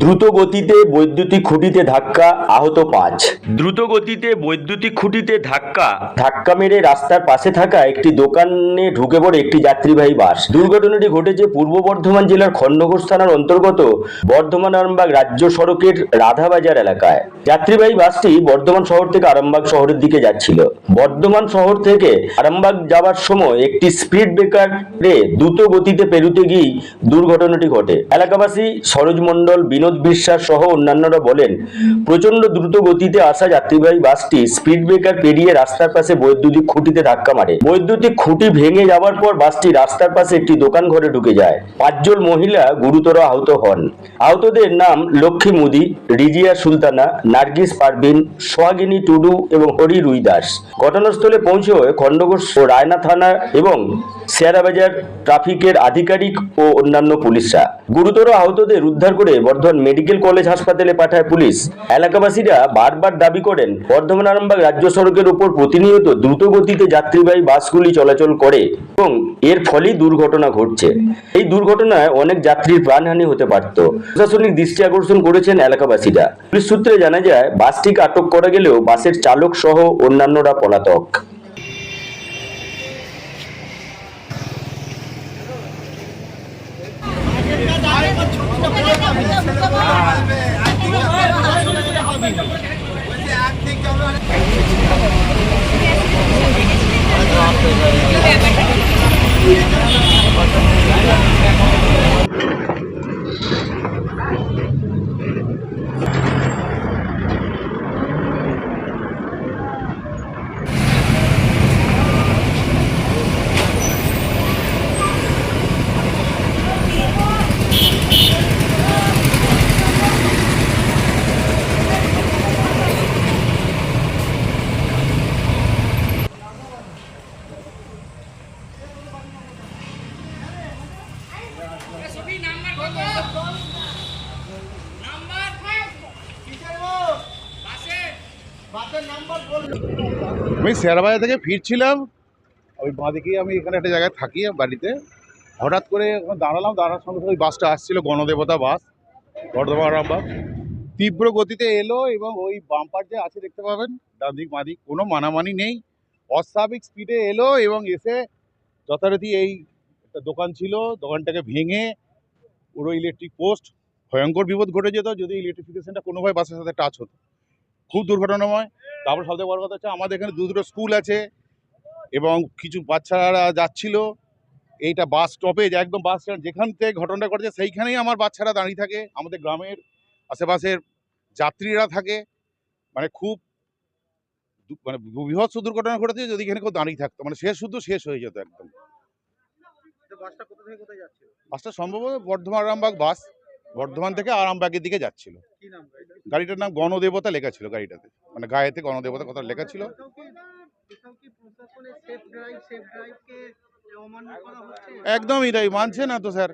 দ্রুত গতিতে বৈদ্যুতিক খুঁটিতে ধাক্কা আহত পাঁচ। দ্রুত গতিতে বৈদ্যুতিক খুঁটিতে ধাক্কা। ধাক্কা মেরে রাস্তার পাশে থাকা একটি দোকানে ঢুকে পড়ে একটি যাত্রীবাহী বাস। দুর্ঘটনাটি ঘটেছে পূর্ব বর্ধমান জেলার খন্ডঘোষ থানার অন্তর্গত বর্ধমান আরামবাগ রাজ্য সড়কের রাধাবাজার এলাকায়। যাত্রীবাহী বাসটি বর্ধমান শহর থেকে আরামবাগ শহরের দিকে যাচ্ছিল। বর্ধমান শহর থেকে আরামবাগ যাওয়ার সময় একটি স্পিড ব্রেকারে দ্রুত গতিতে পেরুতে গিয়ে দুর্ঘটনাটি ঘটে। এলাকাবাসী সরোজ মণ্ডল বিনোদ বিশ্বাস সহ অন্যান্যরা বলেন প্রচণ্ড দ্রুত গতিতে আসা যাত্রীবাহী বাসটি স্পিড ব্রেকার পেরিয়ে রাস্তার পাশে বৈদ্যুতিক খুঁটিতে ধাক্কা মারে। বৈদ্যুতিক খুঁটি ভেঙে যাওয়ার পর বাসটি রাস্তার পাশে একটি দোকান ঘরে ঢুকে যায়। পাঁচজন মহিলা গুরুতর আহত হন। আহতদের নাম লক্ষ্মী মুদি, রিজিয়া সুলতানা, নার্গিস পারভিন, সোহাগিনী টুডু এবং হরি রুই দাস। ঘটনাস্থলে পৌঁছে খণ্ডঘোষ ও রায়না থানা এবং শেয়ারাবাজার ট্রাফিকের আধিকারিক ও অন্যান্য পুলিশরা। গুরুতর আহতদের উদ্ধার করে বর্ধমান মেডিকেল কলেজ হাসপাতালে পাঠায় পুলিশ। এলাকাবাসীরা বারবার দাবি করেন, বর্ধমান আরামবাগ রাজ্য সড়কের উপর প্রতিনিয়ত দ্রুত গতিতে যাত্রীবাহী বাসগুলি চলাচল করে এবং এর ফলেই দুর্ঘটনা ঘটছে। এই দুর্ঘটনায় অনেক যাত্রীর প্রাণহানি হতে পারত। প্রশাসনিক দৃষ্টি আকর্ষণ করেছেন এলাকাবাসীরা। পুলিশ সূত্রে জানা যায়, বাসটিকে আটক করা গেলেও বাসের চালক সহ অন্যান্যরা পলাতক। সবই আমি শেয়ারবাজার থেকে ফিরছিলাম। ওই বাঁদিকে আমি এখানে একটা জায়গায় থাকি বাড়িতে। হঠাৎ করে দাঁড়ালাম, দাঁড়ানোর সঙ্গে ওই বাসটা আসছিল, গণদেবতা বাস, বর্ধমান আরামবাগ তীব্র গতিতে এলো এবং ওই বাম্পার যে আছে দেখতে পাবেন, ডান দিক, বাঁ দিক, কোনো মানামানি নেই। অস্বাভাবিক স্পিডে এলো এবং এসে যথারীতি এই একটা দোকান ছিল, দোকানটাকে ভেঙে পুরো ইলেকট্রিক পোস্ট ভয়ঙ্কর বিপদ ঘটে যেত, যদি ইলেকট্রিফিকেশনটা কোনোভাবে বাসের সাথে টাচ হতো। খুব দুর্ঘটনাময়। তারপর সবথেকে বড় কথা হচ্ছে আমাদের এখানে দু দুটো স্কুল আছে এবং কিছু বাচ্চারা যাচ্ছিল। এইটা বাস স্টপেজ একদম বাস স্ট্যান্ড যেখান থেকে ঘটনাটা ঘটেছে সেইখানেই আমার বাচ্চারা দাঁড়িয়ে থাকে। আমাদের গ্রামের আশেপাশের যাত্রীরা থাকে। মানে খুব মানে বৃহৎ দুর্ঘটনা ঘটেছে যদি এখানে কেউ দাঁড়িয়ে থাকতো। মানে শেষ শুধু শেষ হয়ে যেত একদম। বাসটা সম্ভবত বর্ধমান আরামবাগ বাস। বর্ধমান থেকে আরামবাগের দিকে যাচ্ছিল। গাড়িটার? নাম? গণদেবতা লেখা ছিল গাড়িটাতে। মানে গায়েতে গণদেবতা কথা লেখা ছিল? একদমই তাই মানছে না তো স্যার।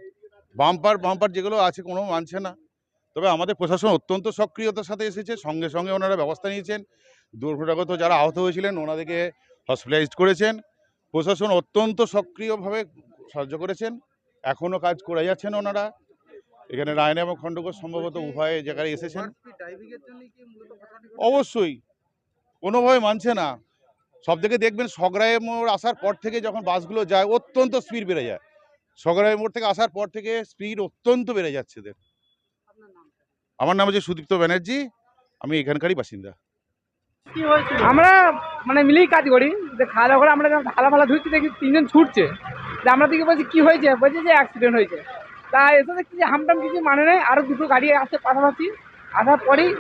বাম্পার বাম্পার যেগুলো আছে কোনো মানছে না। তবে আমাদের প্রশাসন অত্যন্ত সক্রিয়তার সাথে এসেছে সঙ্গে সঙ্গে ওনারা ব্যবস্থা নিয়েছেন। দুর্ঘটনাগত যারা আহত হয়েছিলেন ওনাদেরকে হসপিটালাইজড করেছেন। প্রশাসন অত্যন্ত সক্রিয়ভাবে সাহায্য করেছেন। এখনও কাজ করে যাচ্ছেন ওনারা। এখানে রায়না এবং খণ্ডঘোষ সম্ভবত উভয় জায়গায় এসেছেন? অবশ্যই। কোনোভাবে মানছে না। সব থেকে দেখবেন সগরায় মোড় আসার পর থেকে যখন বাসগুলো যায় অত্যন্ত স্পিড বেড়ে যায়। সগরায় মোড় থেকে আসার পর থেকে স্পিড অত্যন্ত বেড়ে যাচ্ছে এদের। আমার নাম হচ্ছে সুদীপ্ত ব্যানার্জি। আমি এখানকারই বাসিন্দা। কি আমরা মানে মিলেই কাজ করি। যে খাওয়া দাওয়া করে আমরা যখন থালা ফালা ধুচ্ছি দেখি তিনজন ছুটছে। তা আমরা দিকে বলছি কী হয়েছে? বলছে যে অ্যাক্সিডেন্ট হয়েছে। তা এসে দেখছি যে হামটাম কিছু মানে নেই আরও দুটো গাড়ি আসছে পাশাপাশি। আসার পরেই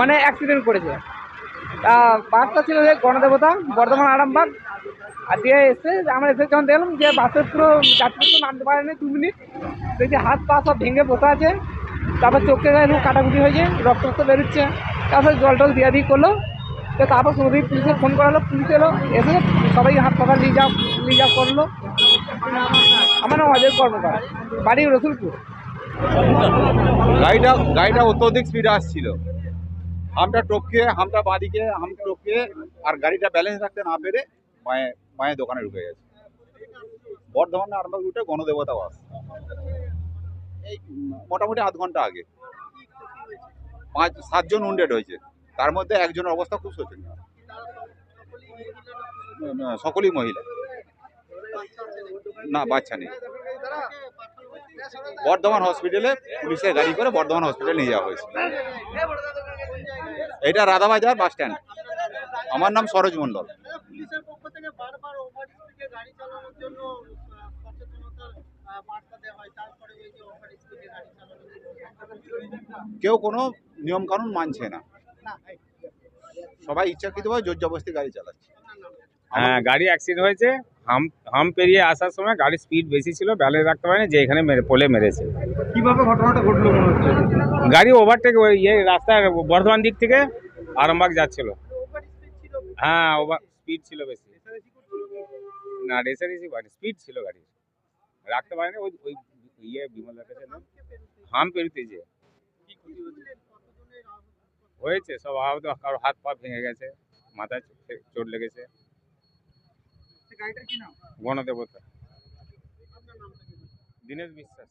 মানে অ্যাক্সিডেন্ট করেছে। তা বাসটা ছিল যে গণদেবতা, বর্ধমান আরামবাগ। আর দিয়ে এসে আমরা এসে যখন দেখলাম যে বাসের পুরো যাত্রী তো নামতে পারেনি দু মিনিট, দেখছি হাত পা সব ভেঙে বসে আছে। তারপর চোখে একটু কাটাকুটি হয়েছে রক্ত রক্ত বেরোচ্ছে। তারপর জল টল দিয়ে দিয়ে করল। তো তারপর কোনোদিন পুলিশে ফোন করা হলো পুলিশ এলো, এসে সবাই হাত পাকা নিয়ে যাও নিয়ে যাও করল। আমার নাম অজয় কর্মকার। বাড়ি রসুলপুর। গাড়িটা গাড়িটা অত্যধিক স্পিডে আসছিল। হামটা টপকে হামটা বাঁদিকে, হাম টপকে আর গাড়িটা ব্যালেন্স রাখতে না পেরে মায়ে মায়ের দোকানে ঢুকে গেছে। বর্ধমান আরামবাগ রুটে গণদেবতা বাস। এই মোটামুটি আধ ঘণ্টা আগে। পাঁচ, সাতজন উন্ডেড হয়েছে। তার মধ্যে একজনের অবস্থা খুব শোচনীয়। সকলেই মহিলা। না, বাচ্চা নেই। বর্ধমান হসপিটালে পুলিশের গাড়ি করে বর্ধমান হসপিটালে নিয়ে যাওয়া হয়েছে এটা রাধাবাজার বাস স্ট্যান্ড আমার নাম সরোজ মণ্ডল। কেউ কোনো নিয়ম কানুন মানছে না। সবাই ইচ্ছাকৃতভাবে জোর জবরদস্তি গাড়ি চালাচ্ছে। হ্যাঁ গাড়ি অ্যাক্সিডেন্ট হয়েছে। হাম হাম পেরিয়ে আসার সময় গাড়ির স্পিড বেশি ছিল ব্যালেন্স রাখতে পারেনি যে এখানে মেরে পোলে মেরেছে। কীভাবে ঘটনাটা ঘটলো মনে হচ্ছে? গাড়ি ওভারটেক ইয়ে রাস্তায় বর্ধমান দিক থেকে আরামবাগ যাচ্ছিল। হ্যাঁ ওভার স্পিড ছিল বেশি। না রেসারেসি করেনি স্পিড ছিল গাড়ি রাখতে পারেনি ওই ওই ইয়ে বিমল হাম পেরিতে যে। হয়েছে সব আহত কারও হাত পা ভেঙে গেছে মাথায় চোট- লেগেছে। গণদেবতা দীনেশ বিশ্বাস।